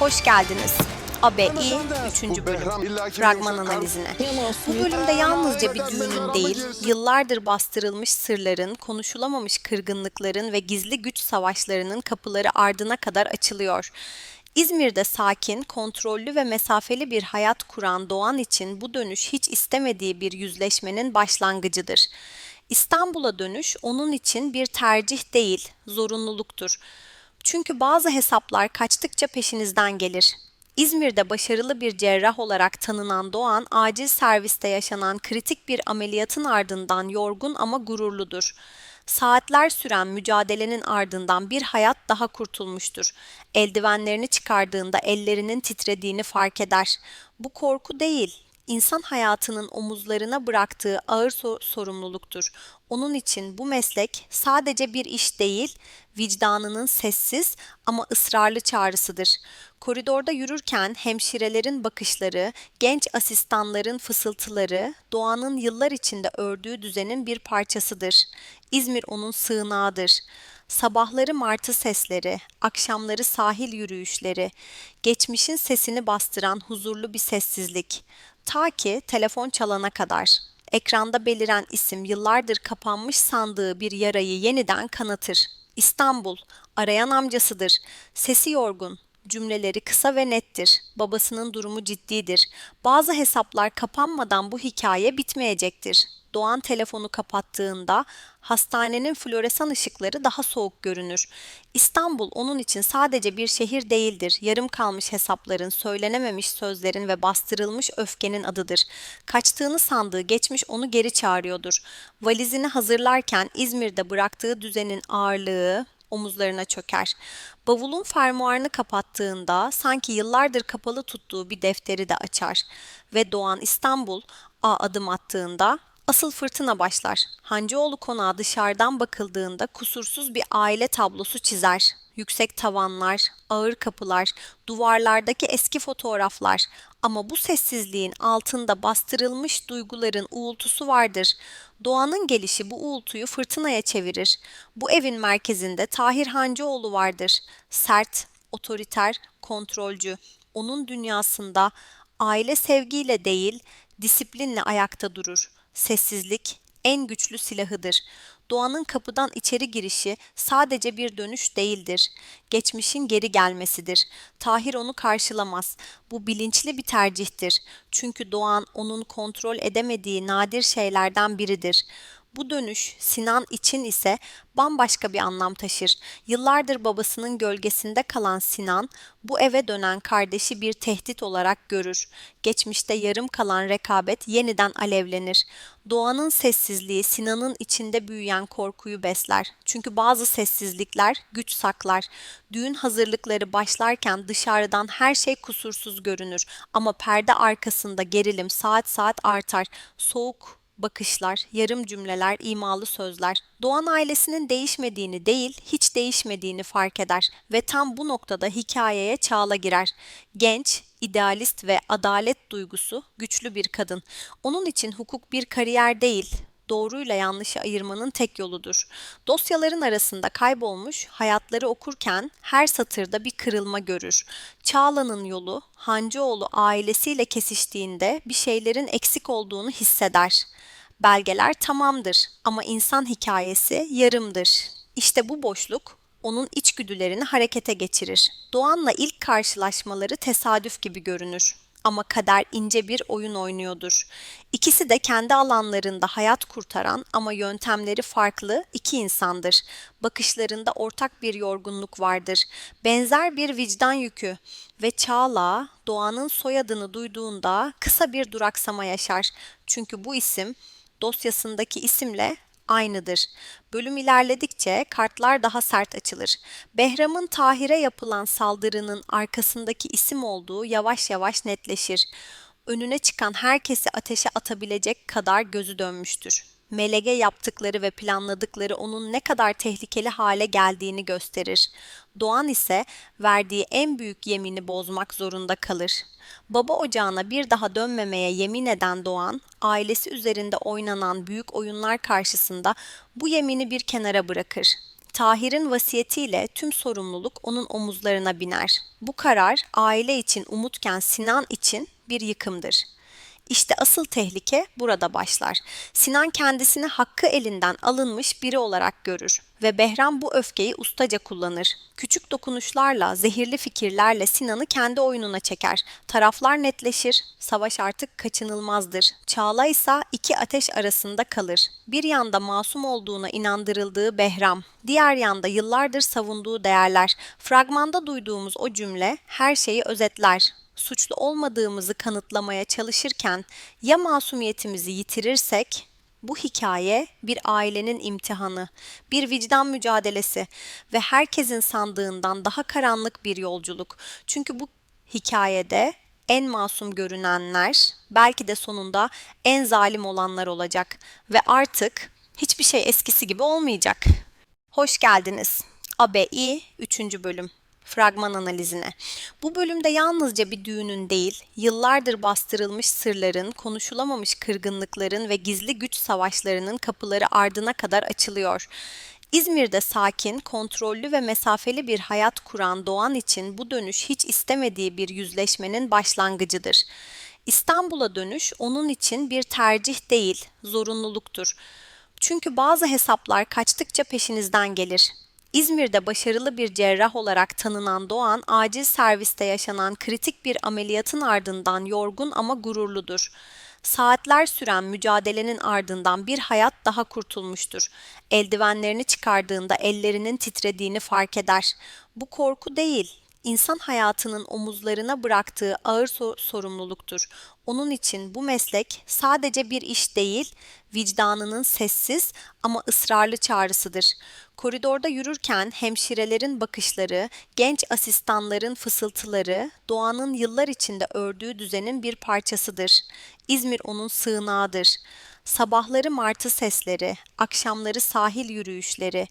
Hoş geldiniz. ABİ 3. bölüm fragman analizine. Bu bölümde yalnızca bir düğünün değil, yıllardır bastırılmış sırların, konuşulamamış kırgınlıkların ve gizli güç savaşlarının kapıları ardına kadar açılıyor. İzmir'de sakin, kontrollü ve mesafeli bir hayat kuran Doğan için bu dönüş hiç istemediği bir yüzleşmenin başlangıcıdır. İstanbul'a dönüş onun için bir tercih değil, zorunluluktur. Çünkü bazı hesaplar kaçtıkça peşinizden gelir. İzmir'de başarılı bir cerrah olarak tanınan Doğan, acil serviste yaşanan kritik bir ameliyatın ardından yorgun ama gururludur. Saatler süren mücadelenin ardından bir hayat daha kurtulmuştur. Eldivenlerini çıkardığında ellerinin titrediğini fark eder. Bu korku değil, insan hayatının omuzlarına bıraktığı ağır so- sorumluluktur. Onun için bu meslek sadece bir iş değil, vicdanının sessiz ama ısrarlı çağrısıdır. Koridorda yürürken hemşirelerin bakışları, genç asistanların fısıltıları, doğanın yıllar içinde ördüğü düzenin bir parçasıdır. İzmir onun sığınağıdır. Sabahları martı sesleri, akşamları sahil yürüyüşleri, geçmişin sesini bastıran huzurlu bir sessizlik. Ta ki telefon çalana kadar. Ekranda beliren isim yıllardır kapanmış sandığı bir yarayı yeniden kanatır. İstanbul, arayan amcasıdır. Sesi yorgun, cümleleri kısa ve nettir. Babasının durumu ciddidir. Bazı hesaplar kapanmadan bu hikaye bitmeyecektir. Doğan telefonu kapattığında hastanenin floresan ışıkları daha soğuk görünür. İstanbul onun için sadece bir şehir değildir. Yarım kalmış hesapların, söylenememiş sözlerin ve bastırılmış öfkenin adıdır. Kaçtığını sandığı geçmiş onu geri çağırıyordur. Valizini hazırlarken İzmir'de bıraktığı düzenin ağırlığı, omuzlarına çöker. Bavulun fermuarını kapattığında sanki yıllardır kapalı tuttuğu bir defteri de açar. Ve Doğan İstanbul a adım attığında asıl fırtına başlar. Hancıoğlu konağı dışarıdan bakıldığında kusursuz bir aile tablosu çizer. Yüksek tavanlar, ağır kapılar, duvarlardaki eski fotoğraflar ama bu sessizliğin altında bastırılmış duyguların uğultusu vardır. Doğanın gelişi bu uğultuyu fırtınaya çevirir. Bu evin merkezinde Tahir Hancıoğlu vardır. Sert, otoriter, kontrolcü. Onun dünyasında aile sevgiyle değil, disiplinle ayakta durur. Sessizlik en güçlü silahıdır. Doğanın kapıdan içeri girişi sadece bir dönüş değildir. Geçmişin geri gelmesidir. Tahir onu karşılamaz. Bu bilinçli bir tercihtir. Çünkü Doğan onun kontrol edemediği nadir şeylerden biridir. Bu dönüş Sinan için ise bambaşka bir anlam taşır. Yıllardır babasının gölgesinde kalan Sinan bu eve dönen kardeşi bir tehdit olarak görür. Geçmişte yarım kalan rekabet yeniden alevlenir. Doğanın sessizliği Sinan'ın içinde büyüyen korkuyu besler. Çünkü bazı sessizlikler güç saklar. Düğün hazırlıkları başlarken dışarıdan her şey kusursuz görünür ama perde arkasında gerilim saat saat artar. Soğuk, bakışlar, yarım cümleler, imalı sözler. Doğan ailesinin değişmediğini değil, hiç değişmediğini fark eder ve tam bu noktada hikayeye Çağla girer. Genç, idealist ve adalet duygusu güçlü bir kadın. Onun için hukuk bir kariyer değil, doğruyla yanlışı ayırmanın tek yoludur. Dosyaların arasında kaybolmuş, hayatları okurken her satırda bir kırılma görür. Çağla'nın yolu Hancıoğlu ailesiyle kesiştiğinde bir şeylerin eksik olduğunu hisseder. Belgeler tamamdır ama insan hikayesi yarımdır. İşte bu boşluk onun içgüdülerini harekete geçirir. Doğan'la ilk karşılaşmaları tesadüf gibi görünür ama kader ince bir oyun oynuyordur. İkisi de kendi alanlarında hayat kurtaran ama yöntemleri farklı iki insandır. Bakışlarında ortak bir yorgunluk vardır. Benzer bir vicdan yükü ve Çağla Doğan'ın soyadını duyduğunda kısa bir duraksama yaşar. Çünkü bu isim dosyasındaki isimle aynıdır. Bölüm ilerledikçe kartlar daha sert açılır. Behram'ın Tahir'e yapılan saldırının arkasındaki isim olduğu yavaş yavaş netleşir. Önüne çıkan herkesi ateşe atabilecek kadar gözü dönmüştür. Melege yaptıkları ve planladıkları onun ne kadar tehlikeli hale geldiğini gösterir. Doğan ise verdiği en büyük yemini bozmak zorunda kalır. Baba ocağına bir daha dönmemeye yemin eden Doğan, ailesi üzerinde oynanan büyük oyunlar karşısında bu yemini bir kenara bırakır. Tahir'in vasiyetiyle tüm sorumluluk onun omuzlarına biner. Bu karar aile için umutken Sinan için bir yıkımdır. İşte asıl tehlike burada başlar. Sinan kendisini hakkı elinden alınmış biri olarak görür ve Behram bu öfkeyi ustaca kullanır. Küçük dokunuşlarla, zehirli fikirlerle Sinan'ı kendi oyununa çeker. Taraflar netleşir, savaş artık kaçınılmazdır. Çağla ise iki ateş arasında kalır. Bir yanda masum olduğuna inandırıldığı Behram, diğer yanda yıllardır savunduğu değerler. Fragmanda duyduğumuz o cümle her şeyi özetler suçlu olmadığımızı kanıtlamaya çalışırken ya masumiyetimizi yitirirsek bu hikaye bir ailenin imtihanı, bir vicdan mücadelesi ve herkesin sandığından daha karanlık bir yolculuk. Çünkü bu hikayede en masum görünenler belki de sonunda en zalim olanlar olacak ve artık hiçbir şey eskisi gibi olmayacak. Hoş geldiniz. ABİ 3. bölüm fragman analizine. Bu bölümde yalnızca bir düğünün değil, yıllardır bastırılmış sırların, konuşulamamış kırgınlıkların ve gizli güç savaşlarının kapıları ardına kadar açılıyor. İzmir'de sakin, kontrollü ve mesafeli bir hayat kuran Doğan için bu dönüş hiç istemediği bir yüzleşmenin başlangıcıdır. İstanbul'a dönüş onun için bir tercih değil, zorunluluktur. Çünkü bazı hesaplar kaçtıkça peşinizden gelir. İzmir'de başarılı bir cerrah olarak tanınan Doğan, acil serviste yaşanan kritik bir ameliyatın ardından yorgun ama gururludur. Saatler süren mücadelenin ardından bir hayat daha kurtulmuştur. Eldivenlerini çıkardığında ellerinin titrediğini fark eder. Bu korku değil, insan hayatının omuzlarına bıraktığı ağır sorumluluktur. Onun için bu meslek sadece bir iş değil, vicdanının sessiz ama ısrarlı çağrısıdır. Koridorda yürürken hemşirelerin bakışları, genç asistanların fısıltıları, doğanın yıllar içinde ördüğü düzenin bir parçasıdır. İzmir onun sığınağıdır. Sabahları martı sesleri, akşamları sahil yürüyüşleri,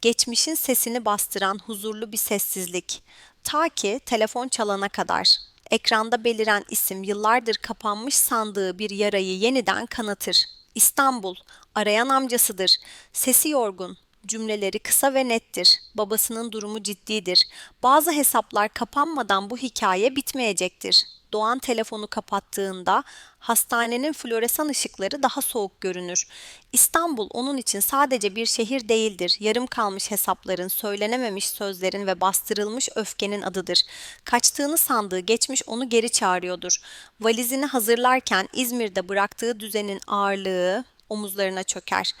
geçmişin sesini bastıran huzurlu bir sessizlik. Ta ki telefon çalana kadar. Ekranda beliren isim yıllardır kapanmış sandığı bir yarayı yeniden kanatır. İstanbul, arayan amcasıdır. Sesi yorgun, Cümleleri kısa ve nettir. Babasının durumu ciddidir. Bazı hesaplar kapanmadan bu hikaye bitmeyecektir. Doğan telefonu kapattığında hastanenin floresan ışıkları daha soğuk görünür. İstanbul onun için sadece bir şehir değildir. Yarım kalmış hesapların, söylenememiş sözlerin ve bastırılmış öfkenin adıdır. Kaçtığını sandığı geçmiş onu geri çağırıyordur. Valizini hazırlarken İzmir'de bıraktığı düzenin ağırlığı, omuzlarına çöker.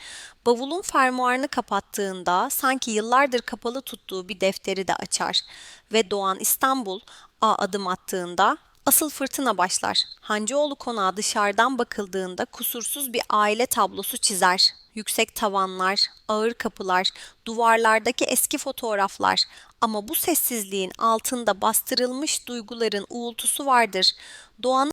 Bavulun fermuarını kapattığında sanki yıllardır kapalı tuttuğu bir defteri de açar ve Doğan İstanbul a adım attığında asıl fırtına başlar. Hancıoğlu konağı dışarıdan bakıldığında kusursuz bir aile tablosu çizer. Yüksek tavanlar, ağır kapılar, duvarlardaki eski fotoğraflar ama bu sessizliğin altında bastırılmış duyguların uğultusu vardır. Doğanın